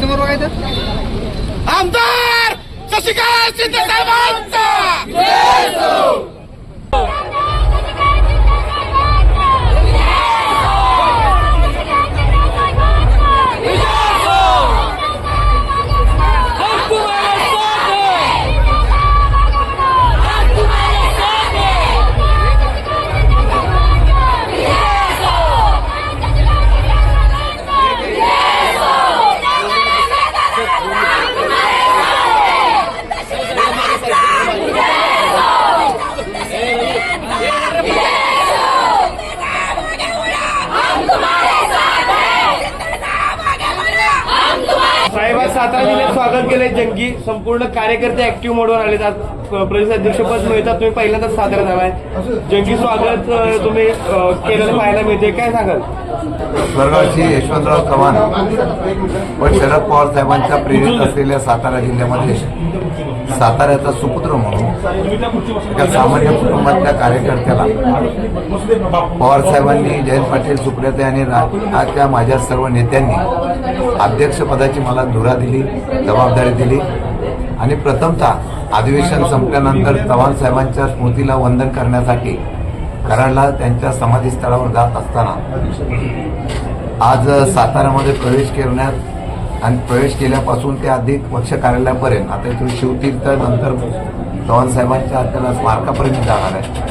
समोर बघायचं आमदार! शशिकांत शिंदे साहेबांचा! सातारा जिल्ह्यात स्वागत केलंय. जंगी संपूर्ण कार्यकर्ते ऍक्टिव्ह मोडवर आले आज प्रदेश अध्यक्षपद मिळतात तुम्ही पहिल्यांदाच सातारा झालाय जंगी स्वागत तुम्ही केलं केलेलं पाहायला मिळते काय सांगाल? स्वर्गाची यशवंतराव चव्हाण व शरद पवार साहेबांच्या प्रेरित असलेल्या सातारा जिल्ह्यामध्ये साताऱ्याचा सुपुत्र म्हणून एका सामान्य कुटुंबातल्या कार्यकर्त्याला पवार साहेबांनी जयंत पाटील सुप्रियते आणि त्या माझ्या सर्व नेत्यांनी अध्यक्षपदाची मला धुरा दिली जबाबदारी दिली. आणि प्रथमतः अधिवेशन संपल्यानंतर चव्हाण साहेबांच्या स्मृतीला वंदन करण्यासाठी कराडला त्यांच्या समाधीस्थळावर जात असताना आज साताऱ्यामध्ये प्रवेश करण्यात आणि प्रवेश केल्यापासून ते अधिक पक्ष कार्यालयापर्यंत आता इथून शिवतीर्थ नंतर चव्हाण साहेबांच्या त्याला स्मारकापर्यंत जाणार आहे.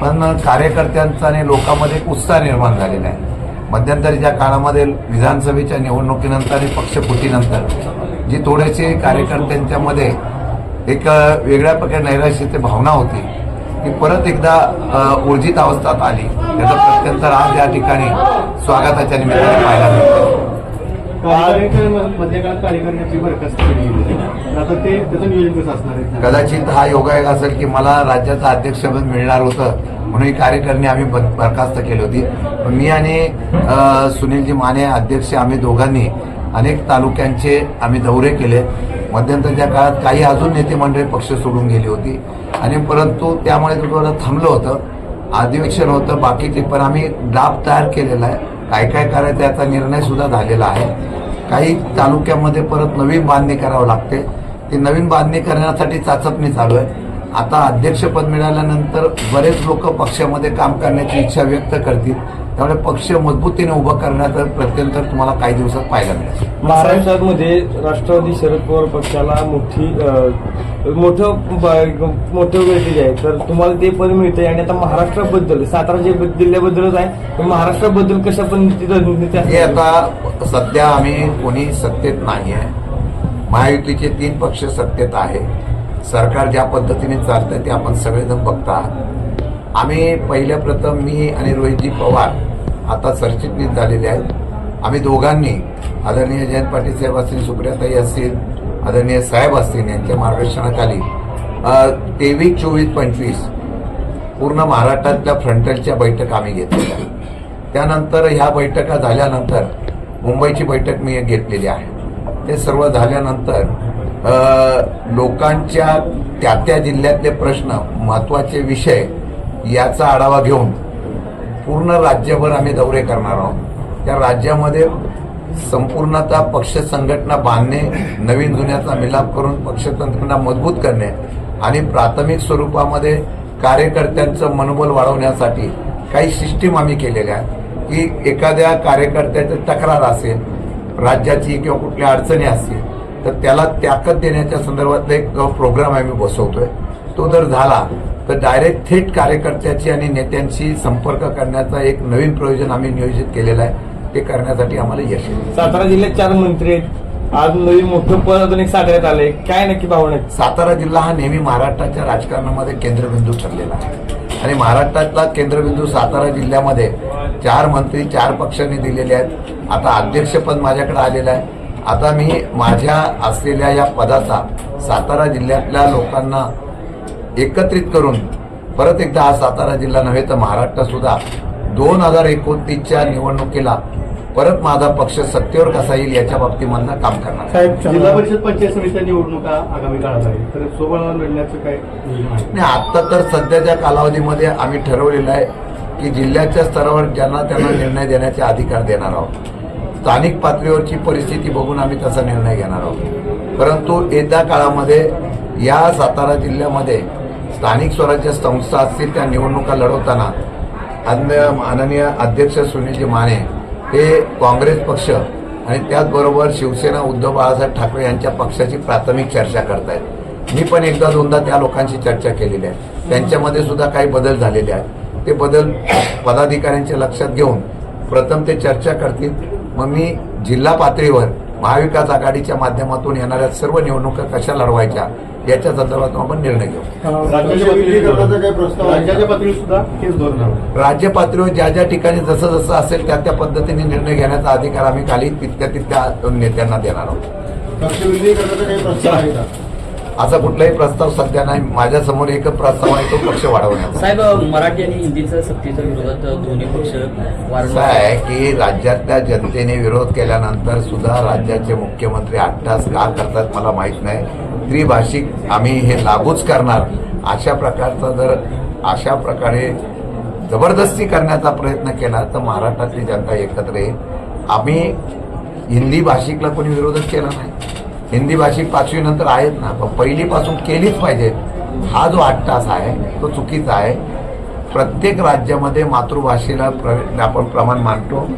पण कार्यकर्त्यांचा आणि लोकांमध्ये एक उत्साह निर्माण झालेला आहे. मध्यंतरीच्या काळामध्ये विधानसभेच्या निवडणुकीनंतर आणि पक्षफुटीनंतर जी थोडेसे कार्यकर्त्यांच्यामध्ये एक वेगळ्या प्रकारे नैराश्याची भावना होती ती परत एकदा ऊर्जित अवस्थेत आली. त्याचं प्रत्यंतर आज या ठिकाणी स्वागताच्या निमित्ताने पाहायला मिळतं. मध्यकाळात बरखास्त केली गेली आता ते त्याचं नियोजन कसं असणार आहे कदाचित हा योगायोग असेल की मला राज्याचं अध्यक्षपद मिळणार होतं म्हणून ही कार्यकारिणी आम्ही बरखास्त केली होती. मी आणि सुनीलजी माने अध्यक्ष आम्ही दोघांनी अनेक तालुक्यांचे आम्ही दौरे केले. मध्यंतरच्या काळात काही अजून नेते मंडळी पक्ष सोडून गेली होती. आणि परंतु त्यामुळे थोडं थांबलं होतं. अधिवेशन होतं बाकीचे पण आम्ही ड्राफ्ट तयार केलेला आहे. काय काय करायचं याचा निर्णय सुद्धा झालेला आहे. काही तालुक्यामध्ये परत नवीन बांधणी करावं लागते. ती नवीन बांधणी करण्यासाठी चाचपणी चालू आहे. आता अध्यक्षपद मिळाल्यानंतर बरेच लोक पक्षामध्ये काम करण्याची इच्छा व्यक्त करतील. त्यामुळे पक्ष मजबूतीने उभं करण्याचं प्रत्यंतर तुम्हाला काही दिवसात पाहायला मिळेल. महाराष्ट्रामध्ये राष्ट्रवादी शरद पवार पक्षाला मोठी मोठं मोठं वेटेज आहे. तर तुम्हाला ते पद मिळतंय. आणि आता महाराष्ट्राबद्दल सातारा जे जिल्ह्याबद्दलच आहे पण महाराष्ट्राबद्दल कशा पद्धतीची रणनीती हे असणार? आता सध्या आम्ही कोणी सत्तेत नाही आहे. महायुतीचे तीन पक्ष सत्तेत आहे. सरकार ज्या पद्धतीने चालतंय ते आपण सगळेजण बघता. आम्ही पहिल्या प्रथम मी आणि रोहितजी पवार आता सरचिटणीस झालेले आहेत आम्ही दोघांनी आदरणीय जयंत पाटील साहेब असतील सुप्रियाताई असतील आदरणीय साहेब असतील यांच्या मार्गदर्शनाखाली तेवीस चोवीस पंचवीस पूर्ण महाराष्ट्रातल्या फ्रंटलच्या बैठक आम्ही घेतलेल्या आहेत. त्यानंतर ह्या बैठका झाल्यानंतर मुंबईची बैठक मी घेतलेली आहे ते सर्व झाल्यानंतर लोकांच्या त्या त्या जिल्ह्यातले प्रश्न महत्त्वाचे विषय याचा आढावा घेऊन पूर्ण राज्यभर आम्ही दौरे करणार आहोत. त्या राज्यामध्ये संपूर्णतः पक्ष संघटना बांधणे नवीन जुन्याचा मिलाप करून पक्षतंत्रणा मजबूत करणे आणि प्राथमिक स्वरूपामध्ये कार्यकर्त्यांचं मनोबल वाढवण्यासाठी काही सिस्टीम आम्ही केलेल्या आहेत की एखाद्या कार्यकर्त्याची तक्रार असेल राज्याची किंवा कुठल्या अडचणी असतील तर त्याला ताकद देण्याच्या संदर्भातला एक प्रोग्राम आम्ही बसवतोय. तो जर झाला तर डायरेक्ट थेट कार्यकर्त्याची आणि नेत्यांशी संपर्क करण्याचा एक नवीन प्रयोजन आम्ही नियोजित केलेलं आहे. ते करण्यासाठी आम्हाला यश सातारा जिल्ह्यात चार मंत्री आहेत. आज नवीन मोठं पद अजून एक साताऱ्यात आलंय. काय नक्की भावना? सातारा जिल्हा हा नेहमी महाराष्ट्राच्या राजकारणामध्ये केंद्रबिंदू ठरलेला आहे. आणि महाराष्ट्रातला केंद्रबिंदू सातारा जिल्ह्यामध्ये चार मंत्री चार पक्षांनी दिलेले आहेत. आता अध्यक्षपद माझ्याकडे आलेलं आहे. आता मी माझ्या असलेल्या या पदाचा सातारा जिल्ह्यातल्या लोकांना एकत्रित करून परत एकदा हा सातारा जिल्हा नव्हे तर महाराष्ट्र सुद्धा दोन हजार एकोणतीसच्या निवडणुकीला परत माझा पक्ष सत्तेवर कसा येईल याच्या बाबतीमधनं काम करणार. साहेब जिल्हा परिषद पंचायत समितीच्या निवडणुका आगामी काळात आहे तर लढण्याचं काय? नाही आता तर सध्याच्या कालावधीमध्ये आम्ही ठरवलेलं आहे की जिल्ह्याच्या स्तरावर ज्यांना त्यांना निर्णय देण्याचे अधिकार देणार आहोत. स्थानिक पातळीवरची परिस्थिती बघून आम्ही तसा निर्णय घेणार आहोत. परंतु येत्या काळामध्ये या सातारा जिल्ह्यामध्ये स्थानिक स्वराज्य संस्था असतील त्या निवडणुका लढवताना अन्य माननीय अध्यक्ष सुनीलजी माने हे काँग्रेस पक्ष आणि त्याचबरोबर शिवसेना उद्धव बाळासाहेब ठाकरे यांच्या पक्षाची प्राथमिक चर्चा करतायत. मी पण एकदा दोनदा त्या लोकांशी चर्चा केलेली आहे. त्यांच्यामध्ये सुद्धा काही बदल झालेले आहेत. ते बदल पदाधिकाऱ्यांच्या लक्षात घेऊन प्रथम ते चर्चा करतील. मग मी जिल्हा पातळीवर महाविकास आघाडीच्या माध्यमातून येणाऱ्या सर्व निवडणुका कशा लढवायच्या याच्या संदर्भात आपण निर्णय घेऊ. राज्य पातळीवर ज्या ज्या ठिकाणी जसं जसं असेल त्या त्या पद्धतीने निर्णय घेण्याचा अधिकार आम्ही खाली तितक्या तितक्या नेत्यांना देणार आहोत. असा कुठलाही प्रस्ताव सध्या नाही. माझ्यासमोर एकच प्रस्ताव आहे तो पक्ष वाढवण्याचा. साहेब मराठी आणि हिंदीच्या सक्तीच्या विरोधात दोन्ही पक्ष असं वारंवार आहे की राज्यातल्या जनतेने विरोध केल्यानंतर सुद्धा राज्याचे मुख्यमंत्री अट्टास का करतात मला माहीत नाही. त्रिभाषिक आम्ही हे लागूच करणार. अशा प्रकारचा जर अशा प्रकारे जबरदस्ती करण्याचा प्रयत्न केला तर महाराष्ट्रातली जनता एकत्र येईल. आम्ही हिंदी भाषिकला कोणी विरोधच केला नाही. हिंदी भाषिक पाचवी नंतर आहेत ना पण पहिलीपासून केलीच पाहिजे. हा जो आठ तास आहे तो चुकीचा आहे. प्रत्येक राज्यामध्ये मातृभाषेला प्र- आपण प्रमाण मानतो.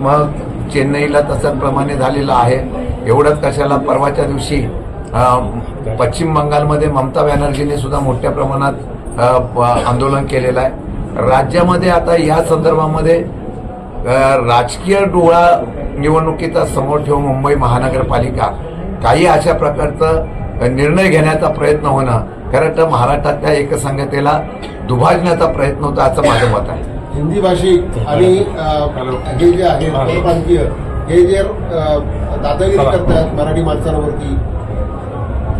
मग चेन्नईला तसंच प्रमाणे झालेलं आहे. एवढंच कशाला परवाच्या दिवशी पश्चिम बंगालमध्ये ममता बॅनर्जीने सुद्धा मोठ्या प्रमाणात प- आंदोलन केलेलं आहे. राज्यामध्ये आता या संदर्भामध्ये राजकीय डोळा निवडणुकीचा समोर ठेवून मुंबई महानगरपालिका काही अशा प्रकारचं निर्णय घेण्याचा प्रयत्न होणं खरं तर महाराष्ट्रातल्या एकसंघतेला दुभाजण्याचा प्रयत्न होता असं माझं मत आहे. हिंदी भाषिक आणि हे जे आहे परप्रांतीय हे जे दादागिरी करतायत मराठी माणसांवरती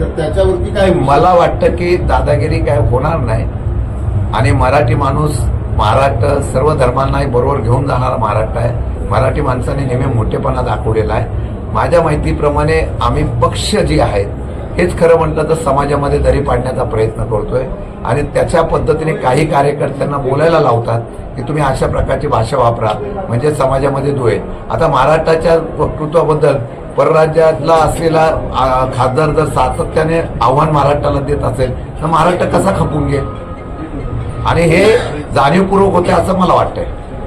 तर त्याच्यावरती काय मला वाटतं की दादागिरी काय होणार नाही. आणि मराठी माणूस महाराष्ट्र सर्व धर्मांना बरोबर घेऊन जाणारा महाराष्ट्र आहे. मराठी माणसाने नेहमी मोठेपणा दाखवलेला आहे. माझ्या माहितीप्रमाणे आम्ही पक्ष जे आहेत हेच खरं म्हटलं तर समाजामध्ये दरी पाडण्याचा प्रयत्न करतोय. आणि त्याच्या पद्धतीने काही कार्यकर्त्यांना बोलायला लावतात की तुम्ही अशा प्रकारची भाषा वापरा. म्हणजे समाजामध्ये दुवे. आता महाराष्ट्राच्या वक्तृत्वाबद्दल परराज्यातला असलेला खासदार जर सातत्याने आव्हान महाराष्ट्राला देत असेल तर महाराष्ट्र कसा खपून घेईल? आणि हे जाणीवपूर्वक होते असं मला वाटतंय.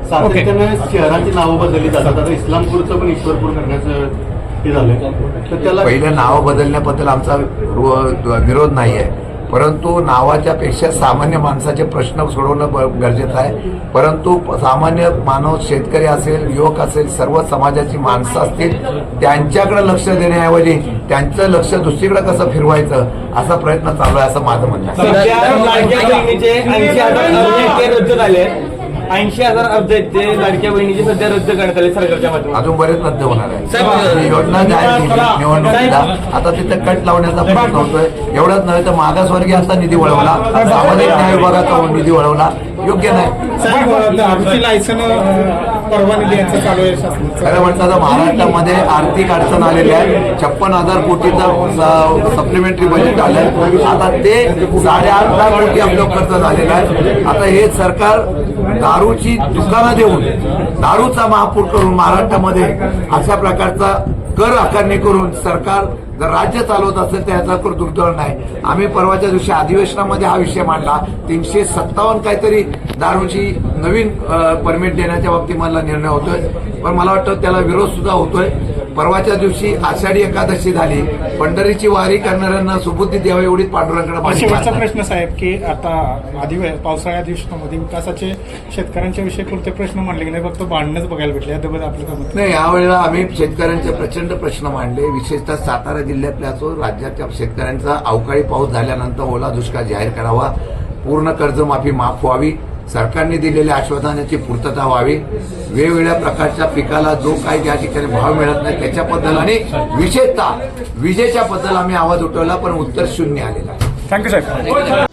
सातत्याने शहरांची नावं बदलली जातात. आता इस्लामपूरचं पण ईश्वरपूर करण्याचं हे तर त्याला पहिलं नाव बदलण्याबद्दल आमचा वि- विरोध नाही आहे परंतु नावाच्या पेक्षा सामान्य माणसाचे प्रश्न सोडवणं गरजेचं आहे परंतु सामान्य मानव शेतकरी असेल युवक असेल सर्व समाजाची माणसं असतील त्यांच्याकडे लक्ष देण्याऐवजी त्यांचं लक्ष दुसरीकडे कसं फिरवायचं असा प्रयत्न चालू आहे असं माझं म्हणणं आहे ऐंशी हजार अर्ज आहेत ते लाडक्या बहिणीचे सध्या रद्द करण्यात आले सरकारच्या माध्यमातून. अजून बरेच रद्द होणार आहे ही योजना जाहीर केली निवडणुकीला आता तिथे कट लावण्याचा प्रयत्न होतोय. एवढंच नव्हे तर मागासवर्गीयांचा निधी वळवला. सामाजिक न्याय विभागाचा निधी वळवला. योग्य नाही. साहेब दारूची लायसन परवानगी द्यायचं चालू आहे शासनाचं. खरं तर महाराष्ट्रामध्ये आर्थिक अडचण आलेली आहे. छप्पन हजार कोटीचं सप्लिमेंटरी बजेट आलंय. आता ते साडेआठ लाख कोटी आपलं खर्च झालेला आहे. आता हे सरकार दारूची दुकानं देऊन दारूचा महापूर करून महाराष्ट्रामध्ये अशा प्रकारचा कर आकारणी करून सरकार जर राज्य चालवत असेल तर याचा कर नाही. आम्ही परवाच्या दिवशी अधिवेशनामध्ये हा विषय मांडला. तीनशे सत्तावन्न काहीतरी दारूची नवीन परमिट देण्याच्या बाबतीत मला निर्णय होतोय. पण मला वाटतं त्याला विरोध सुद्धा होतोय. परवाच्या दिवशी आषाढी एकादशी झाली. पंढरीची वारी करणाऱ्यांना सुबुद्धी द्यावी एवढीच पांडुरंगाकडे शेवटचा. प्रश्न साहेब की आता अधिवे पावसाळ्या अधिवेशनामध्ये विकासाचे शेतकऱ्यांच्या विषयी कोणते प्रश्न मांडले गेले? फक्त भांडणच बघायला भेटले. याबद्दल आपलं? नाही यावेळेला आम्ही शेतकऱ्यांचे प्रचंड प्रश्न मांडले. विशेषतः सातारा जिल्ह्यातल्या असो राज्याच्या शेतकऱ्यांचा अवकाळी पाऊस झाल्यानंतर ओला दुष्काळ जाहीर करावा. पूर्ण कर्जमाफी माफ व्हावी. सरकारने दिलेल्या आश्वासनाची पूर्तता व्हावी. वेगवेगळ्या प्रकारच्या पिकाला जो काही ज्या ठिकाणी भाव मिळत नाही त्याच्याबद्दल आणि विशेषतः विजेच्या बद्दल आम्ही आवाज उठवला पण उत्तर शून्य आलेला आहे. थँक्यू साहेब